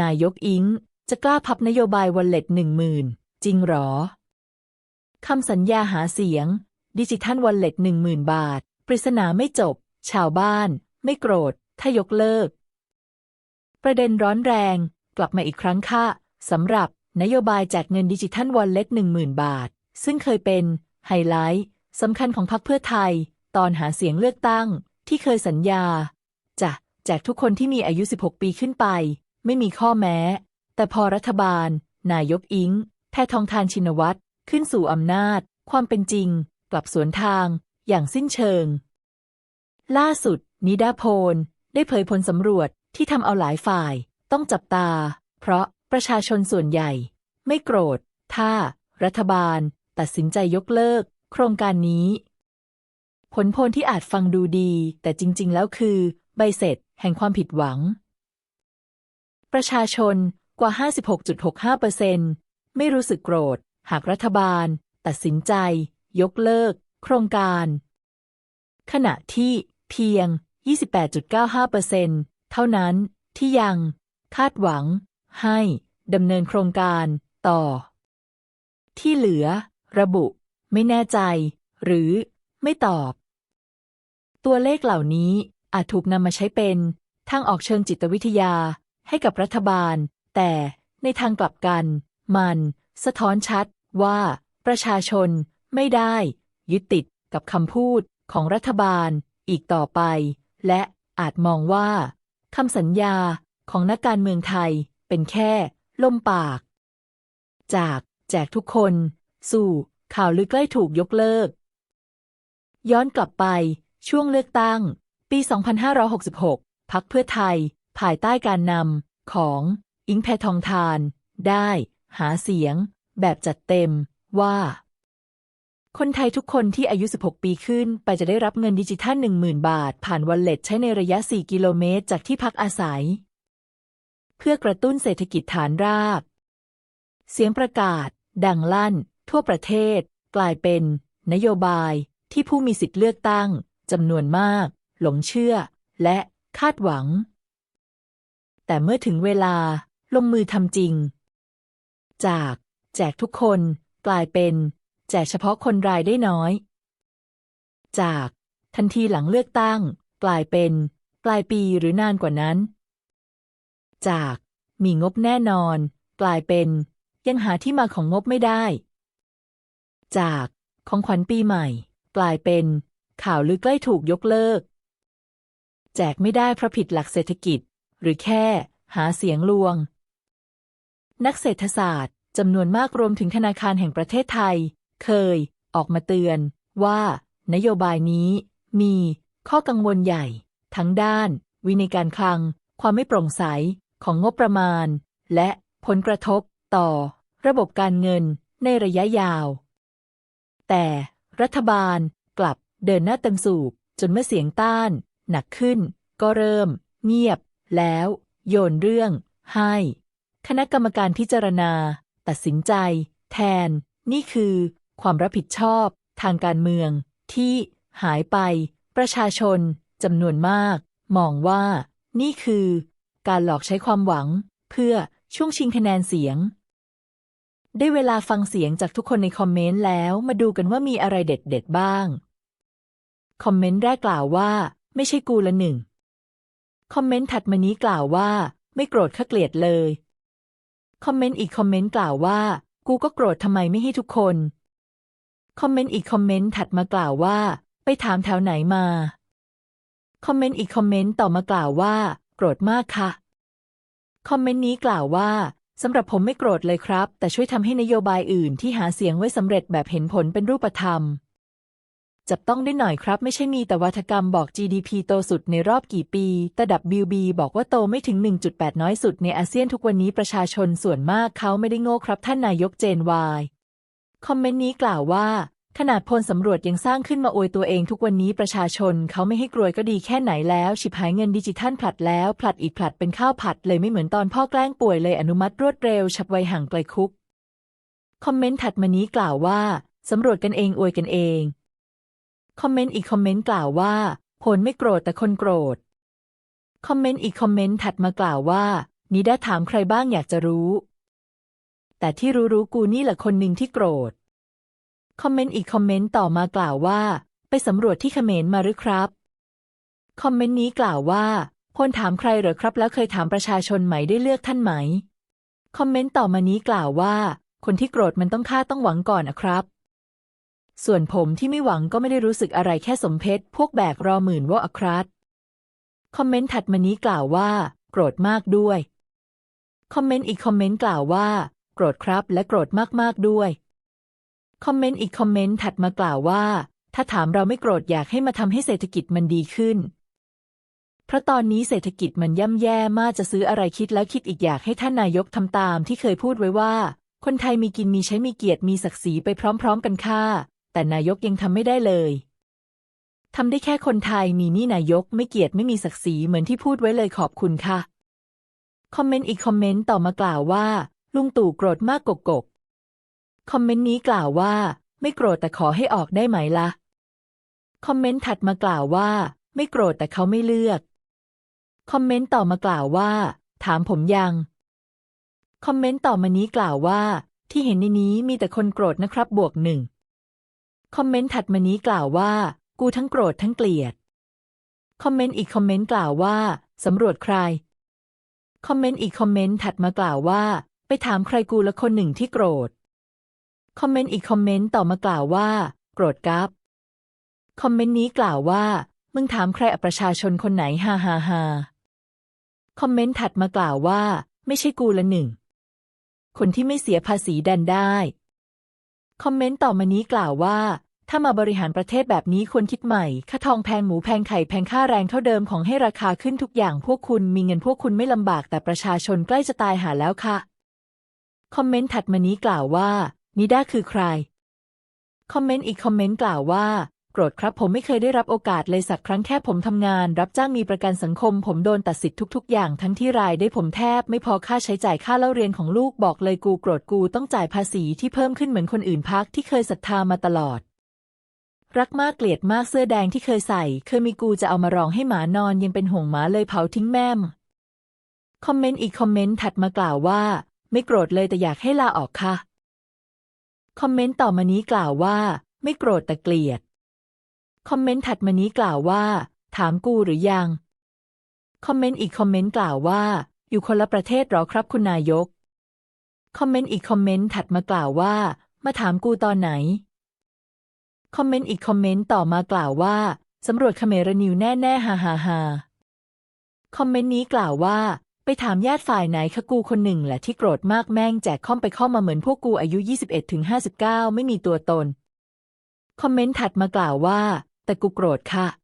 นายกอิงจะกล้าพับนโยบายวันเล็ตหนึ่งหมื่นจริงหรอ คำสัญญาหาเสียง ดิจิทัลวันเล็ตหนึ่งหมื่นบาท ปริศนาไม่จบ ชาวบ้าน ไม่โกรธ ถ้ายกเลิก ประเด็นร้อนแรง กลับมาอีกครั้งค่ะสำหรับนโยบายแจกเงินดิจิทัลวันเล็ตหนึ่งหมื่นบาท ซึ่งเคยเป็นไฮไลท์สำคัญของพรรคเพื่อไทย ตอนหาเสียงเลือกตั้งที่เคยสัญญา จะแจกทุกคนที่มีอายุ 16 ปีขึ้นไป ไม่มีข้อแม้ แต่พอรัฐบาล นายกอิง แพทองทานชินวัตรขึ้นสู่อำนาจ ความเป็นจริง กลับสวนทาง อย่างสิ้นเชิง ล่าสุด นิดาโพลได้เผยผลสำรวจที่ทำเอาหลายฝ่าย ต้องจับตา เพราะประชาชนส่วนใหญ่ ไม่โกรธ ถ้า รัฐบาล ตัดสินใจยกเลิก โครงการนี้ ผลโพลที่อาจฟังดูดี แต่จริง ๆ แล้วคือ ใบเสร็จ แห่งความผิดหวัง ประชาชนกว่า 56.65เปอร์เซ็นต์ไม่รู้สึกโกรธ หากรัฐบาล ตัดสินใจ ยกเลิก โครงการ ขณะที่เพียง 28.95เปอร์เซ็นต์เท่านั้นที่ยังคาดหวัง ให้ดำเนินโครงการต่อ ที่เหลือ ระบุ ไม่แน่ใจ หรือไม่ตอบ ตัวเลขเหล่านี้อาจถูกนำมาใช้เป็น ทางออกเชิงจิตวิทยา ให้กับรัฐบาล แต่ในทางกลับกัน มัน สะท้อนชัดว่า ประชาชนไม่ได้ ยึดติดกับคำพูดของรัฐบาลอีกต่อไป และอาจมองว่าคำสัญญาของนักการเมืองไทยเป็นแค่ลมปาก จากแจกทุกคน สู่ข่าวลือใกล้ถูกยกเลิก ย้อนกลับไปช่วงเลือกตั้ง ปี 2566 พักเพื่อไทย ภายใต้การนำของ อิงแพทองทาน ได้ หาเสียง แบบจัดเต็ม ว่า คนไทยทุกคนที่อายุ 16 ปีขึ้น ไปจะได้รับเงินดิจิทัล 10,000 บาท ผ่านวันเล็ตใช้ในระยะ 4 กิโลเมตร จากที่พักอาศัย เพื่อกระตุ้นเศรษฐกิจฐานราก เสียงประกาศ ดังลั่น ทั่วประเทศ กลายเป็น นโยบายที่ผู้มีสิทธิ์เลือกตั้งจำนวนมาก หลงเชื่อ และคาดหวัง แต่เมื่อถึงเวลาลงมือทำจริง จาก แจกทุกคน กลายเป็น แจกเฉพาะคนรายได้น้อย จาก ทันทีหลังเลือกตั้ง กลายเป็น ปลายปีหรือนานกว่านั้น จาก มีงบแน่นอน กลายเป็น ยังหาที่มาของงบไม่ได้ จาก ของขวัญปีใหม่ กลายเป็น ข่าวลือใกล้ถูกยกเลิก แจกไม่ได้เพราะผิดหลักเศรษฐกิจ หรือแค่หาเสียงลวง นักเศรษฐศาสตร์จำนวนมากรวมถึงธนาคารแห่งประเทศไทย เคย ออกมาเตือน ว่า นโยบายนี้ มี ข้อกังวลใหญ่ ทั้งด้าน วินัยการคลัง ความไม่โปร่งใสของงบประมาณ และผลกระทบต่อ ระบบการเงินในระยะยาว แต่รัฐบาลกลับเดินหน้าเต็มสูบจนเมื่อเสียงต้าน หนักขึ้น ก็เริ่ม เงียบ แล้ว โยนเรื่อง ให้ คณะกรรมการพิจารณา ตัดสินใจ แทน นี่คือ ความรับผิดชอบ ทางการเมือง ที่หายไป ประชาชนจำนวนมาก มองว่า นี่คือ การหลอกใช้ความหวัง เพื่อช่วงชิงคะแนนเสียง ได้เวลาฟังเสียงจากทุกคนในคอมเมนต์แล้วมาดูกันว่ามีอะไรเด็ดๆบ้าง คอมเมนต์แรกกล่าวว่า ไม่ใช่กูละหนึ่ง คอมเมนต์ถัดมานี้กล่าวว่า ไม่โกรธข้าเกลียดเลย คอมเมนต์อีกคอมเมนต์กล่าวว่า กูก็โกรธทำไมไม่ให้ทุกคน คอมเมนต์อีกคอมเมนต์ถัดมากล่าวว่า ไปถามแถวไหนมา คอมเมนต์อีกคอมเมนต์ต่อมากล่าวว่า โกรธมากค่ะ คอมเมนต์นี้กล่าวว่าสำหรับผมไม่โกรธเลยครับ แต่ช่วยทำให้นโยบายอื่นที่หาเสียงไว้สำเร็จแบบเห็นผลเป็นรูปธรรม จับต้องได้หน่อยครับ ไม่ใช่มีแต่วัฒกรรมบอก GDP โตสุดในรอบกี่ปี แต่ WB บอกว่าโตไม่ถึง 1.8 น้อยสุดในอาเซียนทุกวันนี้ประชาชนส่วนมากเขาไม่ได้โง่ครับ ท่านนายกเจนวายคอมเมนต์นี้กล่าวว่า ขนาดพลสำรวจยังสร้างขึ้นมาอวยตัวเองทุกวันนี้ประชาชนเขาไม่ให้กรวยก็ดีแค่ไหนแล้ว ฉิบหายเงินดิจิทัลผลัดแล้วผลัดอีกผลัดเป็นข้าวผัดเลยไม่เหมือนตอนพ่อแกล้งป่วยเลยอนุมัติรวดเร็วฉับไวห่างไกลคุก คอมเมนต์ถัดมานี้กล่าวว่าสำรวจกันเองอวยกันเอง คอมเมนต์อีกคอมเมนต์กล่าวว่าผลไม่โกรธแต่คนโกรธ คอมเมนต์อีกคอมเมนต์ถัดมากล่าวว่า นิด้าถามใครบ้างอยากจะรู้ แต่ที่รู้รู้กูนี่แหละคนหนึ่งที่โกรธ คอมเมนต์อีกคอมเมนต์ต่อมากล่าวว่า ไปสำรวจที่เขมรมาหรือครับ คอมเมนต์นี้กล่าวว่าพลถามใครเหรอครับแล้วเคยถามประชาชนไหมได้เลือกท่านไหม คอมเมนต์ต่อมานี้กล่าวว่า คนที่โกรธมันต้องฆ่าต้องหวังก่อนนะครับ ส่วนผมที่ไม่หวังก็ไม่ได้รู้สึกอะไรแค่สมเพชพวกแบกรอหมื่นว่าอะครับคอมเมนต์ถัดมานี้กล่าวว่า โกรธมากด้วย คอมเมนต์อีกคอมเมนต์กล่าวว่า โกรธครับและโกรธมากๆด้วย คอมเมนต์อีกคอมเมนต์ถัดมากล่าวว่า ถ้าถามเราไม่โกรธอยากให้มาทำให้เศรษฐกิจมันดีขึ้น เพราะตอนนี้เศรษฐกิจมันย่ำแย่มากจะซื้ออะไรคิดแล้วคิดอีกอยากให้ท่านนายกทำตามที่เคยพูดไว้ว่า คนไทยมีกินมีใช้มีเกียรติมีศักดิ์ศรีไปพร้อม ๆ กันค่ะ แต่นายกยังทำไม่ได้เลยทำได้แค่คนไทยมีนี่นายกไม่เกียรติไม่มีศักดิ์ศรีเหมือนที่พูดไว้เลยขอบคุณค่ะ คอมเมนต์อีกคอมเมนต์ต่อมากล่าวว่า ลุงตู่โกรธมากกกก คอมเมนต์นี้กล่าวว่า ไม่โกรธแต่ขอให้ออกได้ไหมละ่ะ คอมเมนต์ถัดมากล่าวว่า ไม่โกรธแต่เขาไม่เลือก คอมเมนต์ต่อมากล่าวว่า ถามผมยัง คอมเมนต์ต่อมานี้กล่าวว่า ที่เห็นในนี้มีแต่คนโกรธนะครับบวกหนึ่ง คอมเมนต์ถัดมานี้กล่าวว่า กูทั้งโกรธทั้งเกลียด คอมเมนต์อีกคอมเมนต์กล่าวว่า สำรวจใคร คอมเมนต์อีกคอมเมนต์ถัดมากล่าวว่า ไปถามใครกูละคนหนึ่งที่โกรธ คอมเมนต์อีกคอมเมนต์ต่อมากล่าวว่า โกรธกับ คอมเมนต์นี้กล่าวว่า มึงถามใครอประชาชนคนไหนฮ่าฮ่าฮ่าคอมเมนต์ถัดมากล่าวว่า ไม่ใช่กูละหนึ่ง คนที่ไม่เสียภาษีดันได้ คอมเมนต์ต่อมานี้กล่าวว่า ถ้ามาบริหารประเทศแบบนี้ควรคิดใหม่ ค่าทองแพงหมูแพงไข่แพงค่าแรงเท่าเดิมของให้ราคาขึ้นทุกอย่างพวกคุณมีเงินพวกคุณไม่ลำบากแต่ประชาชนใกล้จะตายหาแล้วค่ะ คอมเมนต์ถัดมานี้กล่าวว่านิด้าคือใคร คอมเมนต์อีกคอมเมนต์กล่าวว่า โกรธครับผมไม่เคยได้รับโอกาสเลยสักครั้งแค่ผมทำงาน รับจ้างมีประกันสังคม ผมโดนตัดสิทธิ์ทุก ๆ อย่างทั้งที่รายได้ผมแทบไม่พอค่าใช้จ่ายค่าเล่าเรียนของลูกบอกเลยกูโกรธกูต้องจ่ายภาษีที่เพิ่มขึ้นเหมือนคนอื่นพักที่เคยศรัทธามาตลอด รักมากเกลียดมากเสื้อแดงที่เคยใส่ เคยมีกูจะเอามารองให้หมานอนยังเป็นห่วงหมาเลยเผาทิ้งแม่มคอมเมนต์อีกคอมเมนต์ถัดมากล่าวว่า ไม่โกรธเลยแต่อยากให้ลาออกค่ะคอมเมนต์ต่อมานี้กล่าวว่า ไม่โกรธแต่เกลียด คอมเมนต์ถัดมานี้กล่าวว่า ถามกูหรือยัง คอมเมนต์อีกคอมเมนต์กล่าวว่า อยู่คนละประเทศหรอครับคุณนายก คอมเมนต์อีกคอมเมนต์ถัดมากล่าวว่า มาถามกูตอนไหน คอมเมนต์อีกคอมเมนต์ต่อมากล่าวว่าสำรวจเขมรนิวแน่แน่ๆฮ่าฮ่าฮ่าคอมเมนต์นี้กล่าวว่า ไปถามญาติฝ่ายไหนคะกูคนหนึ่งแหละที่โกรธมากแม่งแจกข้อมไปข้อมาเหมือนพวกกูอายุ 21ถึง59 ไม่มีตัวตน คอมเมนต์ถัดมากล่าวว่า แต่กูโกรธค่ะ